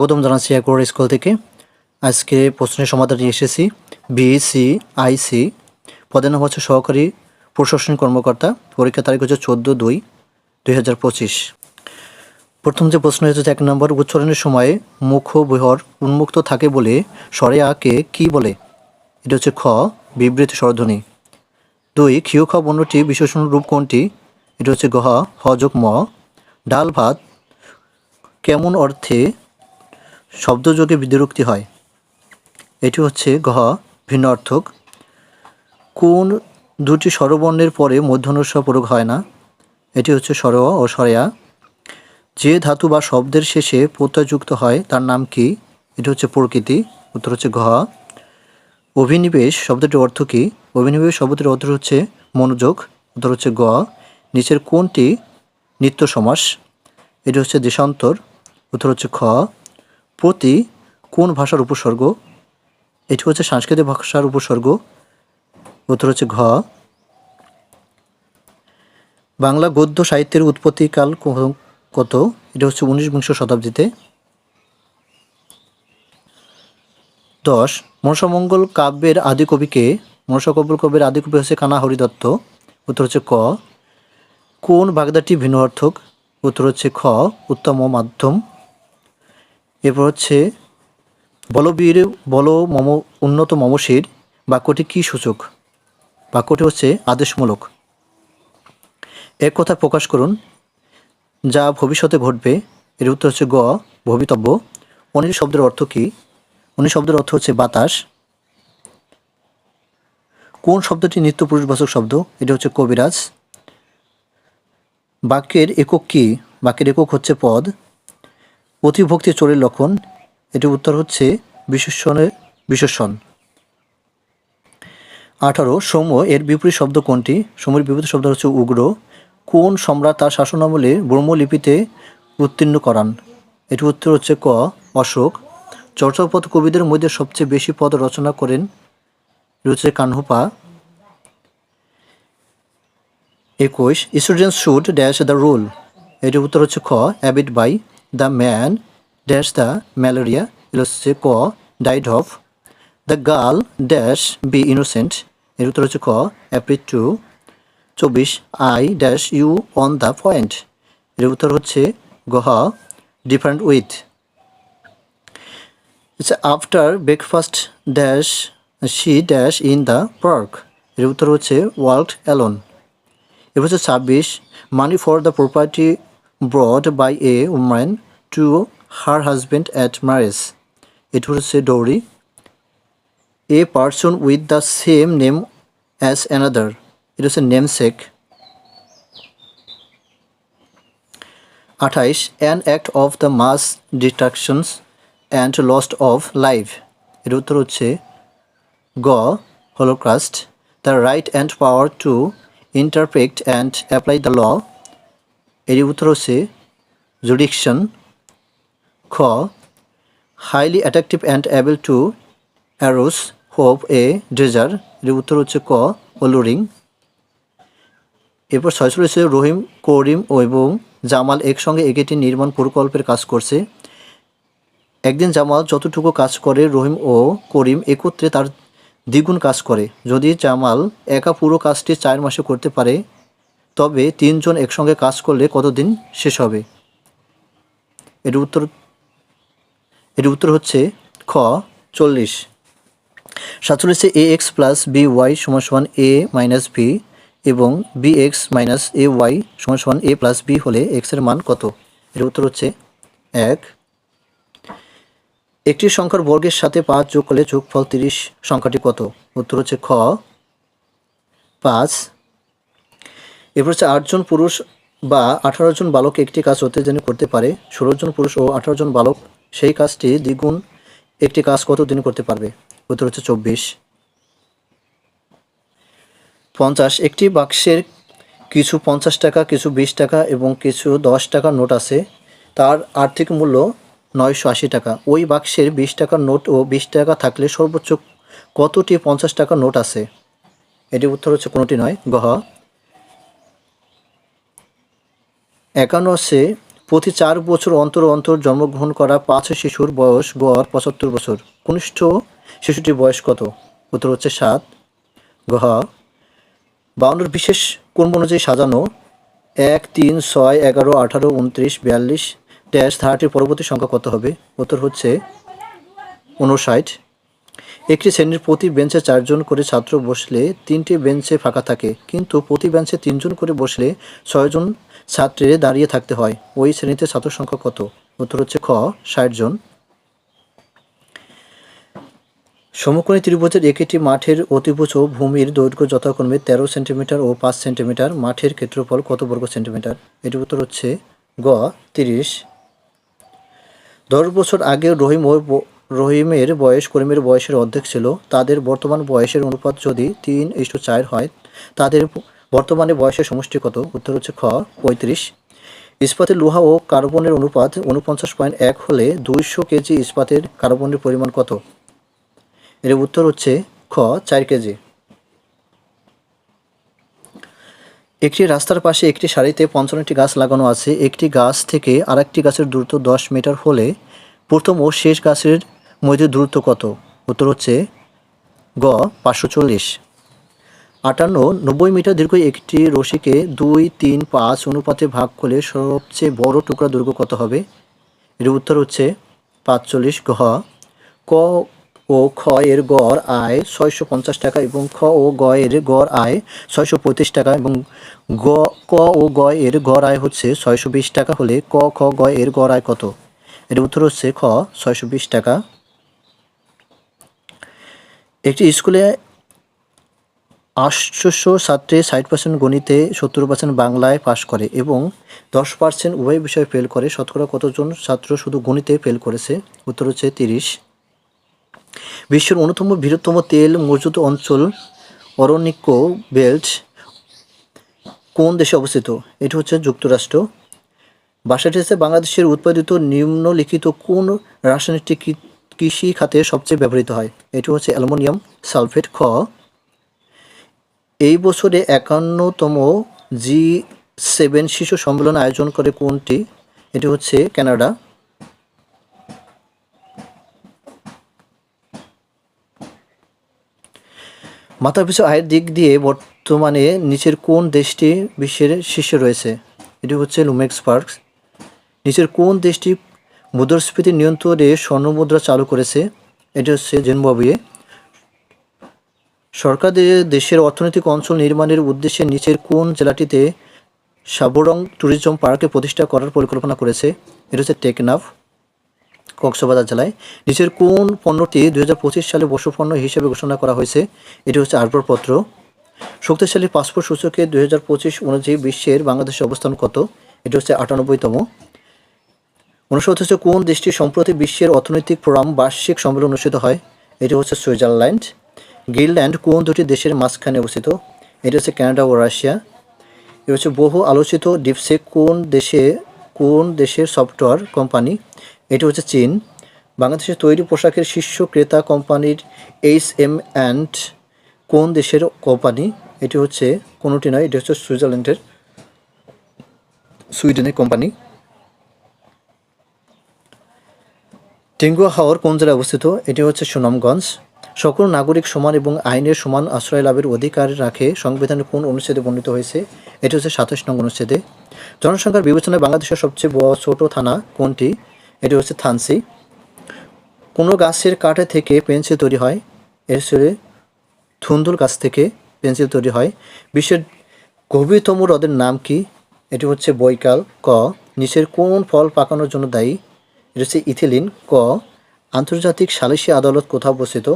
গৌতম জানাচ্ছি acre school থেকে। আজকে প্রশ্নের সমাধান নিয়ে এসেছি। বিএসসি আইসি পদের নাম হচ্ছে সহকারী প্রশাসনিক কর্মকর্তা পরীক্ষা তারিখ হচ্ছে চোদ্দ দুই দুই হাজার পঁচিশ। প্রথম যে প্রশ্ন হচ্ছে এক নম্বর, উচ্চারণের সময় মুখ বহর উন্মুক্ত থাকে বলে স্বরে আকে কি বলে? এটা হচ্ছে খ, বিবৃতি স্বরধ্বনি। দুই, ক্ষীয় খ বর্ণটি বিশেষণ রূপ কোনটি? এটা হচ্ছে গহ হ যোগ ম। ডাল ভাত কেমন অর্থে শব্দযোগে বিদ্যুক্তি হয়। এটি হচ্ছে গহ ভিন্ন অর্থক। কোন দুটি স্বরবর্ণের পরে মধ্যনুস্ব প্রয়োগ হয় না। এটি হচ্ছে স্বর ও স্বরেয়া। যে ধাতু বা শব্দের শেষে প্রত্যয়যুক্ত হয়, তার নাম কি? এটি হচ্ছে প্রকৃতি। উত্তর হচ্ছে ঘ। অভিনিবেশ শব্দটির অর্থ কী? অভিনিবেশ শব্দটির অর্থ হচ্ছে মনোযোগ। উত্তর হচ্ছে গ। নিচের কোনটি? নিত্য সমাস এটি হচ্ছে দেশান্তর। উত্তর হচ্ছে খ। প্রতি কোন ভাষার উপসর্গ? এটি হচ্ছে সাংস্কৃতিক ভাষার উপসর্গ। উত্তর হচ্ছে ঘ। বাংলা গদ্য সাহিত্যের উৎপত্তিকাল কত? এটা হচ্ছে উনিশ বিংশ শতাব্দীতে। দশ। মনসামঙ্গল কাব্যের আদি কবিকে মনসাকব্বল কাব্যের আদি কবি হচ্ছে কানা হরিদত্ত। উত্তর হচ্ছে ক। কোন বাগদাটি ভিন্ন অর্থক? উত্তর হচ্ছে খ, উত্তম মাধ্যম। এরপর হচ্ছে বলবীর বল মম, উন্নত মমশির, বাক্যটি কী সূচক? বাক্যটি হচ্ছে আদেশমূলক। এক কথা প্রকাশ করুন, যা ভবিষ্যতে ঘটবে। এর উত্তর হচ্ছে গ, ভবিতব্য। অনিল শব্দের অর্থ কী? অনিল শব্দের অর্থ হচ্ছে বাতাস। কোন শব্দটি নিত্য পুরুষবাচক শব্দ? এটা হচ্ছে কবিরাজ। বাক্যের একক কী? বাক্যের একক হচ্ছে পদ। অতিভক্তি চোরের লক্ষণ। এটির উত্তর হচ্ছে বিশেষণের বিশেষণ। আঠারো, সৌম্য এর বিপরীত শব্দ কোনটি? সৌম্যের বিপরীত শব্দ হচ্ছে উগ্র। কোন সম্রাট তার শাসনামলে ব্রহ্মলিপিতে উত্তীর্ণ করান? এটির উত্তর হচ্ছে ক, অশোক। চর্চাপদ কবিদের মধ্যে সবচেয়ে বেশি পদ রচনা করেন এটি হচ্ছে কানহুপা। একুশ students should dash the rule. এটির উত্তর হচ্ছে খ, abide by. Man dash the malaria এটা হচ্ছে ক died of the girl dash be innocent এর উত্তর হচ্ছে খ অ্যাপ্রিট টু চব্বিশ I dash you on the point এর উত্তর হচ্ছে গহ different with after breakfast dash she dash in the পার্কের উত্তর হচ্ছে ওয়ার্ল্ড অ্যালোন এবার হচ্ছে ছাব্বিশ money for the property brought by a woman to her husband at marriage এটি হচ্ছে dowry a person with the same name as another এটা হচ্ছে নেম সেক আঠাইশ an act of the mass destructions and lost of life এর উত্তর হচ্ছে গ holocaust the right and power to interpret and apply the law এর উত্তর হচ্ছে জুডিকশন খ highly attractive and able to arouse hope a dredger এর উত্তর হচ্ছে ক অলুরিং এরপর ছয়শো রয়েছে রহিম, করিম এবং জামাল একসঙ্গে একটি নির্মাণ প্রকল্পের কাজ করছে। একদিন জামাল যতটুকু কাজ করে, রহিম ও করিম একত্রে তার দ্বিগুণ কাজ করে। যদি জামাল একা পুরো কাজটি চার মাসে করতে পারে তবে তিনজন একসঙ্গে কাজ করলে কতদিন শেষ হবে? এর উত্তর এর উত্তর হচ্ছে খ, চল্লিশ। সাতচল্লিশে A X plus B Y সমান সমান এ মাইনাস বি এবং B X minus A Y সমান সমান এ প্লাস বি হলে এক্সের মান কত? এর উত্তর হচ্ছে এক। একটি সংখ্যার বর্গের সাথে পাঁচ যোগ করলে যোগফল তিরিশ, সংখ্যাটি কত? উত্তর হচ্ছে খ। পাঁচ। এরপর হচ্ছে আটজন পুরুষ বা আঠারো জন বালক একটি কাজ হতে জেনে করতে পারে। ষোলো জন পুরুষ ও আঠারো জন বালক সেই কাজটি দ্বিগুণ একটি কাজ কত দিন করতে পারবে? উত্তর হচ্ছে চব্বিশ। পঞ্চাশ, একটি বাক্সের কিছু পঞ্চাশ টাকা, কিছু বিশ টাকা এবং কিছু দশ টাকার নোট আছে। তার আর্থিক মূল্য নয়শো আশি টাকা। ওই বাক্সের বিশ টাকার নোট ও বিশ টাকা থাকলে সর্বোচ্চ কতটি পঞ্চাশ টাকার নোট আছে? এটি উত্তর হচ্ছে কোনোটি নয়। গহ হচ্ছে প্রতি চার বছর অন্তর অন্তর জন্মগ্রহণ করা পাঁচ শিশুর বয়স গড় পঁচাত্তর বছর। কনিষ্ঠ শিশুটির বয়স কত? উত্তর হচ্ছে সাত। গহ বাউন্নর বিশেষ কর্ম অনুযায়ী সাজানো? এক, তিন, ছয়, এগারো, আঠারো, উনত্রিশ, বিয়াল্লিশ ড্যাশ ধারাটির পরবর্তী সংখ্যা কত হবে? উত্তর হচ্ছে উনষাট একটি শ্রেণির প্রতি বেঞ্চে চারজন করে ছাত্র বসলে তিনটি বেঞ্চে ফাঁকা থাকে, কিন্তু প্রতি বেঞ্চে তিনজন করে বসলে ছয়জন ছাত্রের দাঁড়িয়ে থাকতে হয়। ওই শ্রেণীতে ছাত্র সংখ্যা কত? উত্তর হচ্ছে খ, ষাট জন। সমকোণী ত্রিভুজের একটি মাঠের অতিভুজ ও ভূমির দৈর্ঘ্য যথাক্রমে তেরো সেন্টিমিটার ও পাঁচ সেন্টিমিটার। মাঠের ক্ষেত্রফল কত বর্গ সেন্টিমিটার? এটির উত্তর হচ্ছে গ, তিরিশ। দশ বছর আগে রহিম ও রহিমের বয়স করিমের বয়সের অর্ধেক ছিল। তাদের বর্তমান বয়সের অনুপাত যদি তিন ইস্টু চার হয়, তাদের বর্তমানে বয়সের সমষ্টি কত? উত্তর হচ্ছে খ, পঁয়ত্রিশ। ইস্পাতের লোহা ও কার্বনের অনুপাত উনপঞ্চাশ পয়েন্ট এক হলে দুইশো কেজি ইস্পাতের কার্বনের পরিমাণ কত? এর উত্তর হচ্ছে খ, চার কেজি। একটি রাস্তার পাশে একটি সারিতে পঞ্চান্নটি গাছ লাগানো আছে। একটি গাছ থেকে আরেকটি গাছের দূরত্ব দশ মিটার হলে প্রথম ও শেষ গাছের মধ্যে দূরত্ব কত? উত্তর হচ্ছে গ, পাঁচশো চল্লিশ। আটান্ন, নব্বই মিটার দীর্ঘ একটি রশিকে দুই, তিন, পাঁচ অনুপাতে ভাগ করলে সবচেয়ে বড় টুকরা দৈর্ঘ্য কত হবে? এর উত্তর হচ্ছে পাঁচচল্লিশ ঘ। ক ও খ এর গড় আয় ছয়শো পঞ্চাশ টাকা এবং খ ও গ এর গড় আয় ছয়শো পঁয়ত্রিশ টাকা এবং গ, ক ও গ এর গড় আয় হচ্ছে ছয়শো বিশ টাকা হলে ক, খ, গ এর গড় আয় কত? এর উত্তর হচ্ছে খ, ছয়শো বিশ টাকা। একটি স্কুলে আটশোশো ছাত্রে ষাট পার্সেন্ট গণিতে সত্তর পার্সেন্ট বাংলায় পাশ করে এবং দশ পার্সেন্ট উভয় বিষয়ে ফেল করে। শতকরা কতজন ছাত্র শুধু গণিতে ফেল করেছে? উত্তর হচ্ছে তিরিশ। বিশ্বের অন্যতম বৃহত্তম তেল মজুদ অঞ্চল অরণ্যিক বেল্ট কোন দেশে অবস্থিত? এটি হচ্ছে যুক্তরাষ্ট্র। বাসাটি হচ্ছে বাংলাদেশের উৎপাদিত নিম্নলিখিত কোন রাসায়নিকটি কৃষি খাতে সবচেয়ে ব্যবহৃত হয়? এটি হচ্ছে অ্যালুমিনিয়াম সালফেট খ। এই বছরে একান্নতম জি সেভেন শিশু সম্মেলন আয়োজন করে কোনটি? এটি হচ্ছে কানাডা। মাথাপিছু আয়ের দিক দিয়ে বর্তমানে নিচের কোন দেশটি বিশ্বের শীর্ষে রয়েছে? এটি হচ্ছে লুমেক্স পার্ক নিচের কোন দেশটি মুদ্রাস্ফীতি নিয়ন্ত্রণে স্বর্ণমুদ্রা চালু করেছে? এটি হচ্ছে জিম্বাবুয়ে। সরকার দেশের অর্থনৈতিক অঞ্চল নির্মাণের উদ্দেশ্যে নিচের কোন জেলাটিতে সাবরং ট্যুরিজম পার্কে প্রতিষ্ঠা করার পরিকল্পনা করেছে, এটা হচ্ছে টেকনাফ, কক্সবাজার জেলায়। নিচের কোন পণ্যটি দুই হাজার পঁচিশ সালে বর্ষপণ্য হিসেবে ঘোষণা করা হয়েছে, এটি হচ্ছে আসবাবপত্র শক্তিশালী পাসপোর্ট সূচকে দু হাজার পঁচিশ অনুযায়ী বিশ্বের বাংলাদেশের অবস্থান কত, এটি হচ্ছে আটানব্বইতম। অনুষ্ঠিত হচ্ছে কোন দেশটি সম্প্রতি বিশ্বের অর্থনৈতিক ফোরাম বার্ষিক সম্মেলন অনুষ্ঠিত হয়, এটি হচ্ছে সুইজারল্যান্ড। গ্রিনল্যান্ড কোন দুটি দেশের মাঝখানে অবস্থিত? এটি হচ্ছে কানাডা ও রাশিয়া। এটি হচ্ছে বহু আলোচিত ডিপসেক কোন দেশে, কোন দেশের সফটওয়্যার কোম্পানি? এটি হচ্ছে চীন। বাংলাদেশের তৈরি পোশাকের শীর্ষ ক্রেতা কোম্পানির এইচ এম অ্যান্ড কোন দেশের কোম্পানি? এটি হচ্ছে কোনোটি নয়, এটি হচ্ছে সুইজারল্যান্ডের, সুইডেনের কোম্পানি। টেঙ্গুয়া হাওর কোন জেলায় অবস্থিত? এটি হচ্ছে সুনামগঞ্জ। সকল নাগরিক সমান এবং আইনের সমান আশ্রয় লাভের অধিকার রাখে সংবিধানের কোন অনুচ্ছেদে বর্ণিত হয়েছে? এটি হচ্ছে সাতাশ নং অনুচ্ছেদে। জনসংখ্যার বিবেচনায় বাংলাদেশের সবচেয়ে বড় ছোট থানা কোনটি? এটি হচ্ছে থানসি। কোনো গাছের কাঠে থেকে পেন্সিল তৈরি হয়? এর হচ্ছে থুন্দুল গাছ থেকে পেন্সিল তৈরি হয়। বিশ্বের গভীরতম হ্রদের নাম কি? এটি হচ্ছে বৈকাল, ক। নিচের কোন ফল পাকানোর জন্য দায়ী? এটি হচ্ছে ইথিলিন, ক। আন্তর্জাতিক সালিসি আদালত কোথাও অবস্থিত?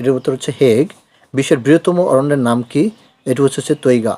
এটির উত্তর হচ্ছে হেগ। বিশ্বের বৃহত্তম অরণ্যের নাম কি? এটি হচ্ছে হচ্ছে তৈগা।